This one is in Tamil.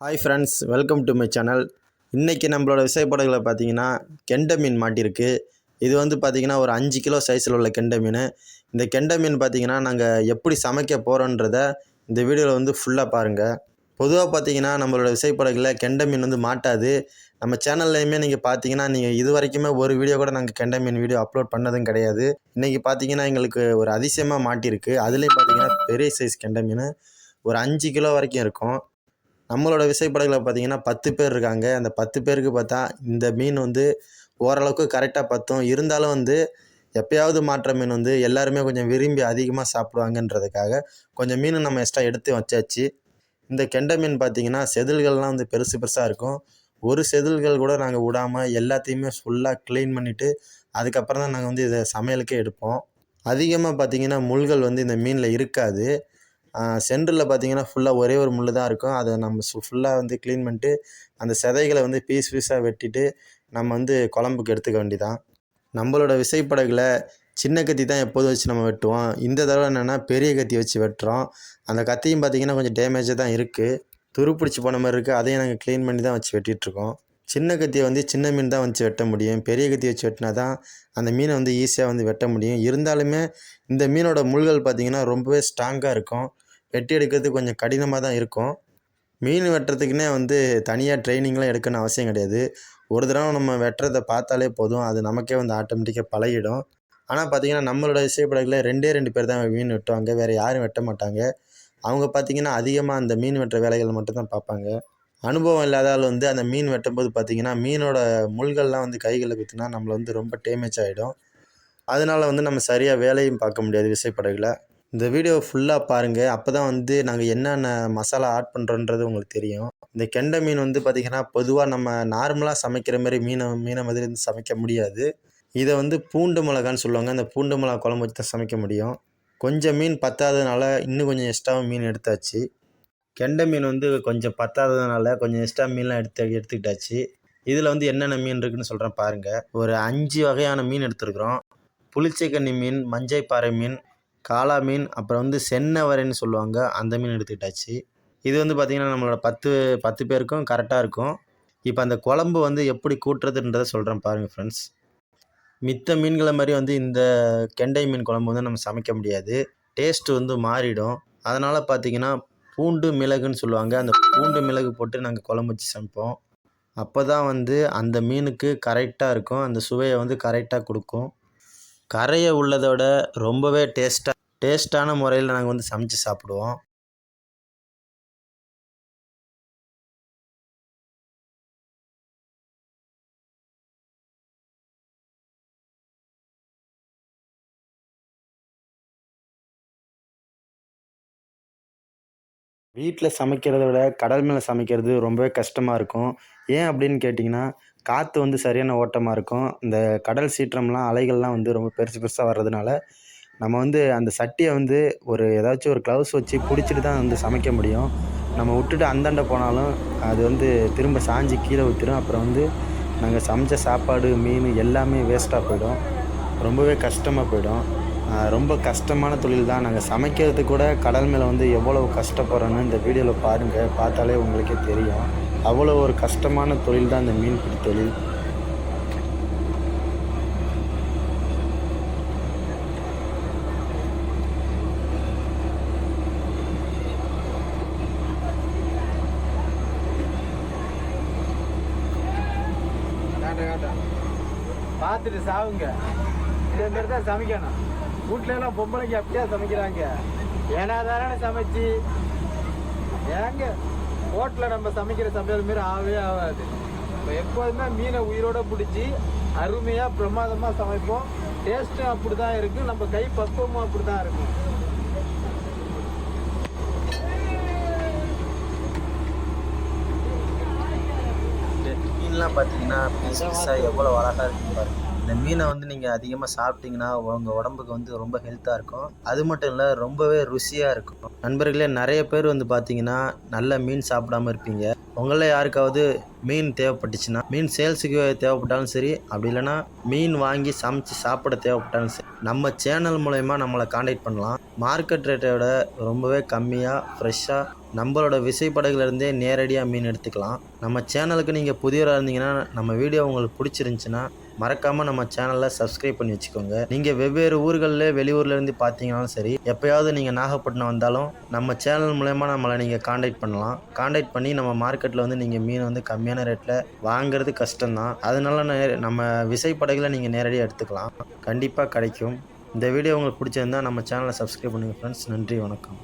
Hi friends welcome to my channel இன்றைக்கி நம்மளோட விசைப்படகுல பார்த்தீங்கன்னா கெண்டை மீன் மாட்டியிருக்கு இது வந்து பார்த்திங்கன்னா ஒரு அஞ்சு கிலோ சைஸில் உள்ள கெண்டை மீன். இந்த கெண்டை மீன் பார்த்திங்கன்னா நாங்கள் எப்படி சமைக்க போகிறோன்றத இந்த வீடியோவில் வந்து ஃபுல்லாக பாருங்கள் பொதுவாக பார்த்தீங்கன்னா நம்மளோட விசைப்படகுல கெண்டை மீன் வந்து மாட்டாது. நம்ம சேனல்லையுமே நீங்கள் பார்த்தீங்கன்னா நீங்கள் இது வரைக்குமே ஒரு வீடியோ கூட நாங்கள் கெண்டை மீன் வீடியோ அப்லோட் பண்ணதும் கிடையாது. இன்றைக்கி பார்த்தீங்கன்னா எங்களுக்கு ஒரு அதிசயமாக மாட்டியிருக்கு அதுலேயும் பார்த்தீங்கன்னா பெரிய சைஸ் கெண்டை மீன். ஒரு அஞ்சு கிலோ வரைக்கும் இருக்கும். நம்மளோட விசைப்படகுல பார்த்தீங்கன்னா பத்து பேர் இருக்காங்க. அந்த பத்து பேருக்கு பார்த்தா இந்த மீன் வந்து ஓரளவுக்கு கரெக்டாக பத்தும். இருந்தாலும் வந்து எப்பயாவது மாட்டுற மீன் வந்து எல்லாருமே கொஞ்சம் விரும்பி அதிகமாக சாப்பிடுவாங்கன்றதுக்காக கொஞ்சம் மீன் நம்ம எக்ஸ்ட்ரா எடுத்து வச்சாச்சு. இந்த கெண்டை மீன் பார்த்திங்கன்னா செதில்கள்லாம் வந்து பெருசு பெருசாக இருக்கும். ஒரு செதில்கள் கூட நாங்கள் விடாமல் எல்லாத்தையுமே ஃபுல்லாக க்ளீன் பண்ணிவிட்டு அதுக்கப்புறம் தான் நாங்கள் வந்து இதை சமையலுக்கே எடுப்போம். அதிகமாக பார்த்தீங்கன்னா முள்கள் வந்து இந்த மீனில் இருக்காது. சென்டரில் பார்த்தீங்கன்னா ஃபுல்லாக ஒரே ஒரு முள் தான் இருக்கும். அதை நம்ம சு ஃபுல்லாக வந்து க்ளீன் பண்ணிட்டு அந்த செதைகளை வந்து பீஸ் பீஸாக வெட்டிட்டு நம்ம வந்து குழம்புக்கு எடுத்துக்க வேண்டிதான் நம்மளோட விசைப்படகுல சின்ன கத்தி தான் எப்போதும் வச்சு நம்ம வெட்டுவோம். இந்த தடவை என்னென்னா பெரிய கத்தி வச்சு வெட்டுறோம். அந்த கத்தியும் பார்த்தீங்கன்னா கொஞ்சம் டேமேஜாக தான் இருக்குது துருப்பிடிச்சி போன மாதிரி இருக்குது அதையும் நாங்கள் க்ளீன் பண்ணி தான் வச்சு வெட்டிகிட்ருக்கோம் சின்ன கத்தியை வந்து சின்ன மீன் தான் வச்சு வெட்ட முடியும். பெரிய கத்தி வச்சு வெட்டினா தான் அந்த மீனை வந்து ஈஸியாக வந்து வெட்ட முடியும். இருந்தாலுமே இந்த மீனோட முள்கள் பார்த்திங்கன்னா ரொம்பவே ஸ்ட்ராங்காக இருக்கும். வெட்டி எடுக்கிறது கொஞ்சம் கடினமாக தான் இருக்கும். மீன் வெட்டுறதுக்குன்னே வந்து தனியாக ட்ரைனிங்லாம் எடுக்கணும்னு அவசியம் கிடையாது. ஒரு தடவை நம்ம வெட்டுறதை பார்த்தாலே போதும். அது நமக்கே வந்து ஆட்டோமேட்டிக்காக பழகிடும். ஆனால் பார்த்திங்கன்னா நம்மளோட இசைப்படகுல ரெண்டே ரெண்டு பேர் தான் மீன் வெட்டுவாங்க. வேறு யாரும் வெட்ட மாட்டாங்க. அவங்க பார்த்திங்கன்னா அதிகமாக அந்த மீன் வெட்டுற வேலைகள் மட்டும்தான் பார்ப்பாங்க. அனுபவம் இல்லாத ஆள் வந்து அந்த மீன் வெட்டும்போது பார்த்திங்கன்னா மீனோட முள்கள்லாம் வந்து கைகளில் குத்தினா நம்மளை வந்து ரொம்ப டேமேஜ் ஆகிடும் அதனால் வந்து நம்ம சரியாக வேலையும் பார்க்க முடியாது விசைப்படகுல இந்த வீடியோ ஃபுல்லாக பாருங்கள் அப்போ தான் வந்து நாங்கள் என்னென்ன மசாலா ஆட் பண்ணுறோன்றது உங்களுக்கு தெரியும். இந்த கெண்டை மீன் வந்து பார்த்திங்கன்னா பொதுவாக நம்ம நார்மலாக சமைக்கிற மாதிரி மீனை மீனை மாதிரி வந்து சமைக்க முடியாது. இதை வந்து பூண்டு மிளகான்னு சொல்லுவாங்க. அந்த பூண்டு மிளகா குழம்பு வச்சு தான் சமைக்க முடியும். கொஞ்சம் மீன் பத்தாததுனால இன்னும் கொஞ்சம் எக்ஸ்ட்ராவும் மீன் எடுத்தாச்சு. கெண்டை மீன் வந்து கொஞ்சம் பத்தாததுனால கொஞ்சம் எக்ஸ்ட்ரா மீன்லாம் எடுத்து எடுத்துக்கிட்டாச்சு. இதில் வந்து என்னென்ன மீன் இருக்குதுன்னு சொல்கிறேன் பாருங்கள் ஒரு அஞ்சு வகையான மீன் எடுத்துருக்குறோம். புளிச்சக்கன்னி மீன் மஞ்சைப்பாறை மீன் காளா மீன் அப்புறம் வந்து சென்னவரைன்னு சொல்லுவாங்க. அந்த மீன் எடுத்துக்கிட்டாச்சு. இது வந்து பார்த்திங்கன்னா நம்மளோட பத்து பத்து பேருக்கும் கரெக்டாக இருக்கும். இப்போ அந்த குழம்பு வந்து எப்படி கூட்டுறதுன்றதை சொல்கிறேன் பாருங்கள் ஃப்ரெண்ட்ஸ் மித்த மீன்களை மாதிரி வந்து இந்த கெண்டை மீன் குழம்பு வந்து நம்ம சமைக்க முடியாது. டேஸ்ட்டு வந்து மாறிடும். அதனால் பார்த்திங்கன்னா பூண்டு மிளகுன்னு சொல்லுவாங்க. அந்த பூண்டு மிளகு போட்டு நாங்கள் குழம்பு வச்சு சமைப்போம். அப்போ தான் வந்து அந்த மீனுக்கு கரெக்டாக இருக்கும். அந்த சுவையை வந்து கரெக்டாக கொடுக்கும். கரையை உள்ளதோட ரொம்பவே டேஸ்ட்டாக டேஸ்ட்டான முறையில் நாங்கள் வந்து சமைச்சு சாப்பிடுவோம். வீட்டில் சமைக்கிறத விட கடல் மேலே சமைக்கிறது ரொம்பவே கஷ்டமாக இருக்கும். ஏன் அப்படின்னு கேட்டிங்கன்னா காற்று வந்து சரியான ஓட்டமாக இருக்கும். இந்த கடல் சீற்றம்லாம் அலைகள்லாம் வந்து ரொம்ப பெருசு பெருசாக வர்றதுனால நம்ம வந்து அந்த சட்டியை வந்து ஒரு ஏதாச்சும் ஒரு க்ளவுஸ் வச்சு பிடிச்சிட்டு தான் வந்து சமைக்க முடியும். நம்ம விட்டுட்டு அந்தாண்ட போனாலும் அது வந்து திரும்ப சாஞ்சி கீழே ஊற்றிடும் அப்புறம் வந்து நாங்கள் சமைச்ச சாப்பாடு மீன் எல்லாமே வேஸ்ட்டாக போயிடும். ரொம்பவே கஷ்டமாக போயிடும். ரொம்ப கஷ்டமான தொழில் தான். நாங்கள் சமைக்கிறது கூட கடல் மேலே வந்து எவ்வளோ கஷ்டப்படுறோன்னு இந்த வீடியோவில் பாருங்கள் பார்த்தாலே உங்களுக்கே தெரியும். அவ்வளோ ஒரு கஷ்டமான தொழில் தான் இந்த மீன்பிடி தொழில். பார்த்துட்டு சாவுங்க. இதே மாதிரி தான் சமைக்கணும். வீட்டுல எல்லாம் பொம்பளைங்க அப்படியே சமைக்கிறாங்க. ஏன்னா தானே சமைச்சு? ஏங்க ஹோட்டலில் நம்ம சமைக்கிற சமையல் மாரி ஆகவே ஆகாது. இப்போ எப்போதுமே மீனை உயிரோட பிடிச்சி அருமையாக பிரமாதமாக சமைப்போம். டேஸ்ட்டும் அப்படி தான் இருக்கும் நம்ம கை பக்குவமும் அப்படி தான் இருக்கும் மீன்லாம் பார்த்தீங்கன்னா பீஸ் பீஸாக எவ்வளோ அழகாக இருக்குன்னு பாருங்க. இந்த மீனை வந்து நீங்கள் அதிகமாக சாப்பிட்டீங்கன்னா உங்கள் உடம்புக்கு வந்து ரொம்ப ஹெல்த்தாக இருக்கும். அது மட்டும் இல்லை ரொம்பவே ருசியாக இருக்கும். நண்பர்களே நிறைய பேர் வந்து பார்த்தீங்கன்னா நல்ல மீன் சாப்பிடாம இருப்பீங்க. உங்களில் யாருக்காவது மீன் தேவைப்பட்டுச்சுன்னா மீன் சேல்ஸுக்கு தேவைப்பட்டாலும் சரி அப்படி இல்லைன்னா மீன் வாங்கி சமைச்சு சாப்பிட தேவைப்பட்டாலும் சரி நம்ம சேனல் மூலயமா நம்மளை காண்டாக்ட் பண்ணலாம். மார்க்கெட் ரேட்டை விட ரொம்பவே கம்மியாக ஃப்ரெஷ்ஷாக நம்மளோட விசைப்படகுலேருந்தே நேரடியாக மீன் எடுத்துக்கலாம். நம்ம சேனலுக்கு நீங்கள் புதியவராக இருந்தீங்கன்னா நம்ம வீடியோ உங்களுக்கு பிடிச்சிருந்துச்சின்னா மறக்காமல் நம்ம சேனலில் சப்ஸ்கிரைப் பண்ணி வச்சுக்கோங்க. நீங்கள் வெவ்வேறு ஊர்களில் வெளியூர்லேருந்து பார்த்தீங்கன்னாலும் சரி எப்போயாவது நீங்கள் நாகப்பட்டினம் வந்தாலும் நம்ம சேனல் மூலயமா நம்மளை நீங்கள் காண்டாக்ட் பண்ணலாம். காண்டாக்ட் பண்ணி நம்ம மார்க்கெட்டில் வந்து நீங்கள் மீன் வந்து கம்மியான ரேட்டில் வாங்குறது கஷ்டம்தான். அதனால நம்ம விசைப்படகுல நீங்கள் நேரடியாக எடுத்துக்கலாம். கண்டிப்பாக கிடைக்கும். இந்த வீடியோ உங்களுக்கு பிடிச்சிருந்தா நம்ம சேனலை சப்ஸ்கிரைப் பண்ணுங்கள் ஃப்ரெண்ட்ஸ் நன்றி வணக்கம்.